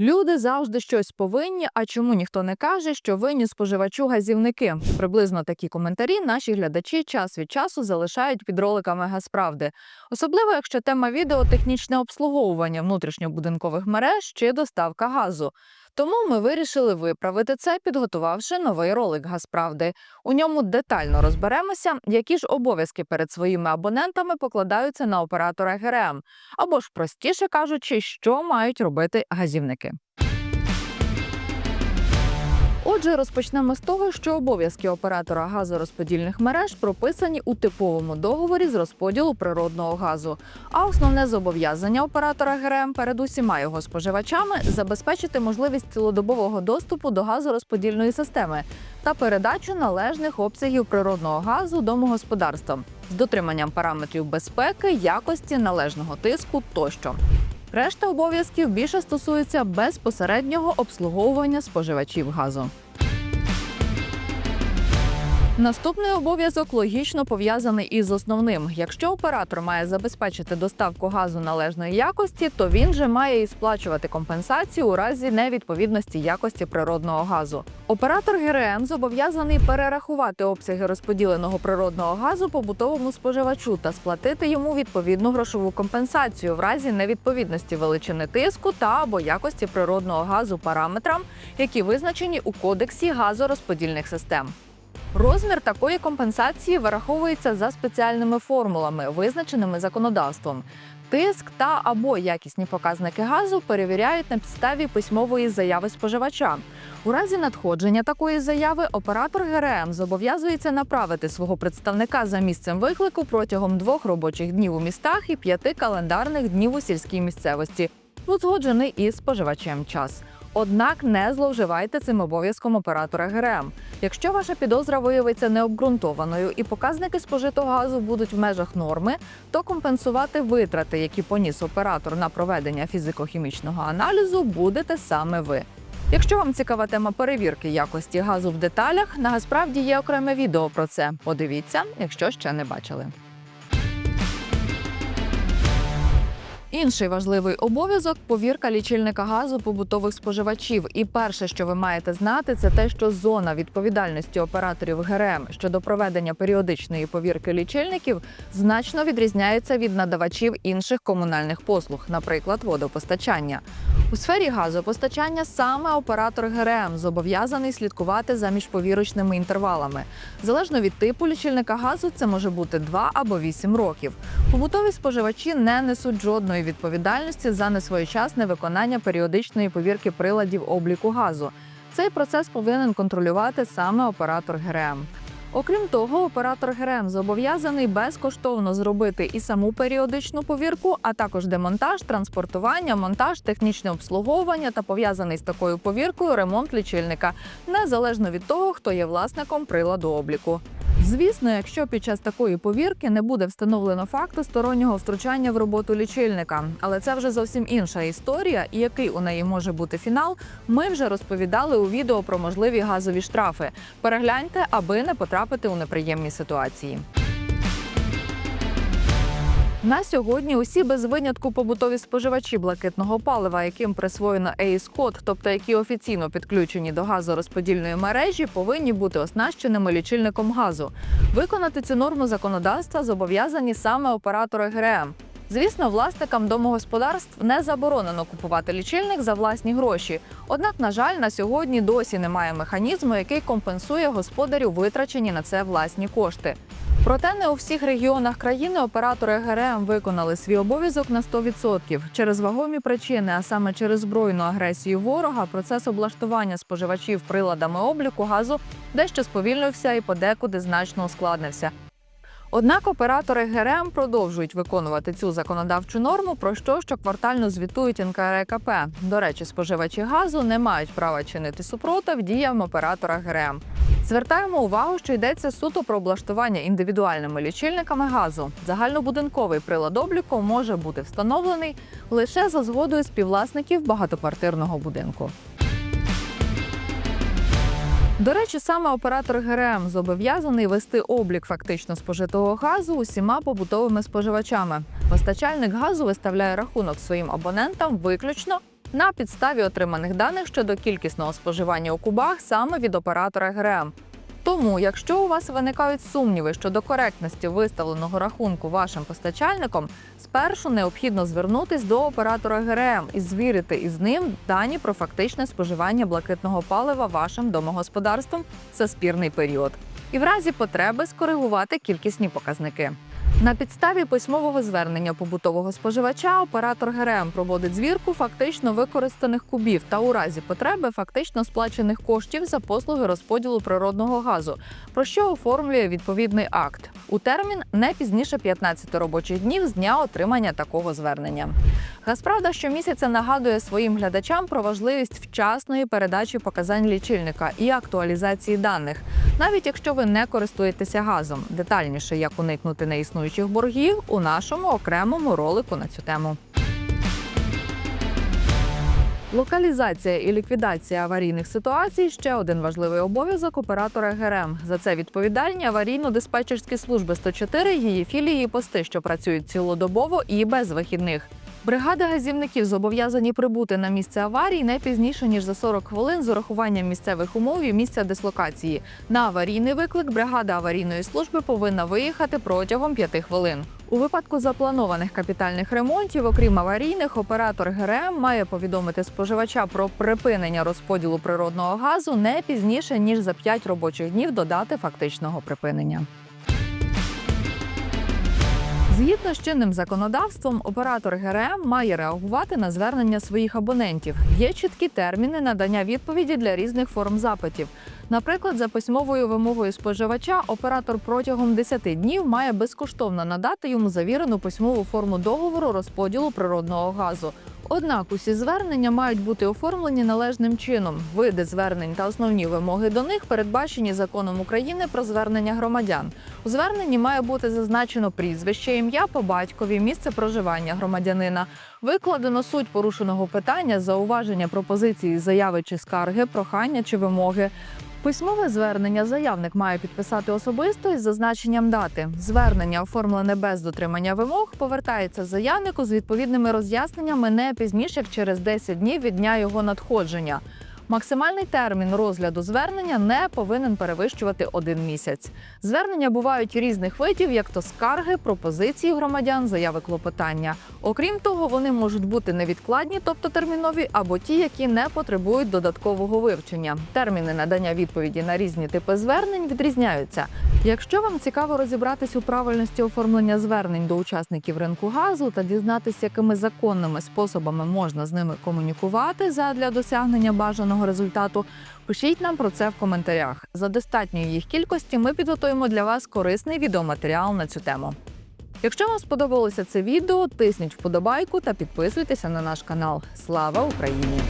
Люди завжди щось повинні. А чому ніхто не каже, що винні споживачу газівники? Приблизно такі коментарі наші глядачі час від часу залишають під роликами Газправди, особливо якщо тема відео технічне обслуговування внутрішньобудинкових мереж чи доставка газу. Тому ми вирішили виправити це, підготувавши новий ролик Газправди. У ньому детально розберемося, які ж обов'язки перед своїми абонентами покладаються на оператора ГРМ, або ж простіше кажучи, що мають робити газівники. Отже, розпочнемо з того, що обов'язки оператора газорозподільних мереж прописані у типовому договорі з розподілу природного газу. А основне зобов'язання оператора ГРМ перед усіма його споживачами забезпечити можливість цілодобового доступу до газорозподільної системи та передачу належних обсягів природного газу домогосподарствам з дотриманням параметрів безпеки, якості, належного тиску тощо. Решта обов'язків більше стосується безпосереднього обслуговування споживачів газу. Наступний обов'язок логічно пов'язаний із основним. Якщо оператор має забезпечити доставку газу належної якості, то він же має і сплачувати компенсацію у разі невідповідності якості природного газу. Оператор ГРМ зобов'язаний перерахувати обсяги розподіленого природного газу побутовому споживачу та сплатити йому відповідну грошову компенсацію в разі невідповідності величини тиску та або якості природного газу параметрам, які визначені у кодексі газорозподільних систем. Розмір такої компенсації вираховується за спеціальними формулами, визначеними законодавством. Тиск та або якісні показники газу перевіряють на підставі письмової заяви споживача. У разі надходження такої заяви оператор ГРМ зобов'язується направити свого представника за місцем виклику протягом двох робочих днів у містах і п'яти календарних днів у сільській місцевості, узгоджений із споживачем час. Однак не зловживайте цим обов'язком оператора ГРМ. Якщо ваша підозра виявиться необґрунтованою і показники спожитого газу будуть в межах норми, то компенсувати витрати, які поніс оператор на проведення фізико-хімічного аналізу, будете саме ви. Якщо вам цікава тема перевірки якості газу в деталях, на Газправді є окреме відео про це. Подивіться, якщо ще не бачили. Інший важливий обов'язок повірка лічильника газу побутових споживачів. І перше, що ви маєте знати, це те, що зона відповідальності операторів ГРМ щодо проведення періодичної повірки лічильників значно відрізняється від надавачів інших комунальних послуг, наприклад, водопостачання. У сфері газопостачання саме оператор ГРМ зобов'язаний слідкувати за міжповірочними інтервалами. Залежно від типу лічильника газу, це може бути 2 або 8 років. Побутові споживачі не несуть жодної відповідальності за несвоєчасне виконання періодичної повірки приладів обліку газу. Цей процес повинен контролювати саме оператор ГРМ. Окрім того, оператор ГРМ зобов'язаний безкоштовно зробити і саму періодичну повірку, а також демонтаж, транспортування, монтаж, технічне обслуговування та пов'язаний з такою повіркою ремонт лічильника, незалежно від того, хто є власником приладу обліку. Звісно, якщо під час такої повірки не буде встановлено факту стороннього втручання в роботу лічильника, але це вже зовсім інша історія, і який у неї може бути фінал, ми вже розповідали у відео про можливі газові штрафи. Перегляньте, аби не потрапити у неприємні ситуації. На сьогодні усі без винятку побутові споживачі блакитного палива, яким присвоєно ЕІС-код, тобто які офіційно підключені до газорозподільної мережі, повинні бути оснащеними лічильником газу. Виконати цю норму законодавства зобов'язані саме оператори ГРМ. Звісно, власникам домогосподарств не заборонено купувати лічильник за власні гроші. Однак, на жаль, на сьогодні досі немає механізму, який компенсує господарю витрачені на це власні кошти. Проте не у всіх регіонах країни оператори ГРМ виконали свій обов'язок на 100%. Через вагомі причини, а саме через збройну агресію ворога, процес облаштування споживачів приладами обліку газу дещо сповільнився і подекуди значно ускладнився. Однак оператори ГРМ продовжують виконувати цю законодавчу норму, про що щоквартально звітують НКРЕКП. До речі, споживачі газу не мають права чинити супротив діям оператора ГРМ. Звертаємо увагу, що йдеться суто про облаштування індивідуальними лічильниками газу. Загальнобудинковий прилад обліку може бути встановлений лише за згодою співвласників багатоквартирного будинку. До речі, саме оператор ГРМ зобов'язаний вести облік фактично спожитого газу усіма побутовими споживачами. Постачальник газу виставляє рахунок своїм абонентам виключно на підставі отриманих даних щодо кількісного споживання у кубах саме від оператора ГРМ. Тому, якщо у вас виникають сумніви щодо коректності виставленого рахунку вашим постачальником, спершу необхідно звернутись до оператора ГРМ і звірити із ним дані про фактичне споживання блакитного палива вашим домогосподарством за спірний період, і в разі потреби скоригувати кількісні показники. На підставі письмового звернення побутового споживача оператор ГРМ проводить звірку фактично використаних кубів та у разі потреби фактично сплачених коштів за послуги розподілу природного газу, про що оформлює відповідний акт у термін не пізніше 15 робочих днів з дня отримання такого звернення. Газправда щомісяця нагадує своїм глядачам про важливість вчасної передачі показань лічильника і актуалізації даних, навіть якщо ви не користуєтеся газом. Детальніше, як уникнути неіснуючих боргів, у нашому окремому ролику на цю тему. Локалізація і ліквідація аварійних ситуацій ще один важливий обов'язок оператора ГРМ. За це відповідальні аварійно-диспетчерські служби 104, її філії і пости, що працюють цілодобово і без вихідних. Бригади газівників зобов'язані прибути на місце аварії не пізніше ніж за 40 хвилин з урахуванням місцевих умов і місця дислокації. На аварійний виклик бригада аварійної служби повинна виїхати протягом 5 хвилин. У випадку запланованих капітальних ремонтів, окрім аварійних, оператор ГРМ має повідомити споживача про припинення розподілу природного газу не пізніше ніж за 5 робочих днів до дати фактичного припинення. Згідно з чинним законодавством, оператор ГРМ має реагувати на звернення своїх абонентів. Є чіткі терміни надання відповіді для різних форм запитів. Наприклад, за письмовою вимогою споживача оператор протягом 10 днів має безкоштовно надати йому завірену письмову форму договору розподілу природного газу. Однак усі звернення мають бути оформлені належним чином. Види звернень та основні вимоги до них передбачені законом України про звернення громадян. У зверненні має бути зазначено прізвище, ім'я по батькові, місце проживання громадянина, викладено суть порушеного питання, зауваження пропозиції, заяви чи скарги, прохання чи вимоги. Письмове звернення заявник має підписати особисто із зазначенням дати. Звернення, оформлене без дотримання вимог, повертається заявнику з відповідними роз'ясненнями не пізніше як через 10 днів від дня його надходження. Максимальний термін розгляду звернення не повинен перевищувати один місяць. Звернення бувають різних видів, як то скарги, пропозиції громадян, заяви клопотання. Окрім того, вони можуть бути невідкладні, тобто термінові, або ті, які не потребують додаткового вивчення. Терміни надання відповіді на різні типи звернень відрізняються. Якщо вам цікаво розібратись у правильності оформлення звернень до учасників ринку газу та дізнатися, якими законними способами можна з ними комунікувати задля досягнення бажаного результату, пишіть нам про це в коментарях. За достатньої їх кількості ми підготуємо для вас корисний відеоматеріал на цю тему. Якщо вам сподобалося це відео, тисніть вподобайку та підписуйтеся на наш канал. Слава Україні!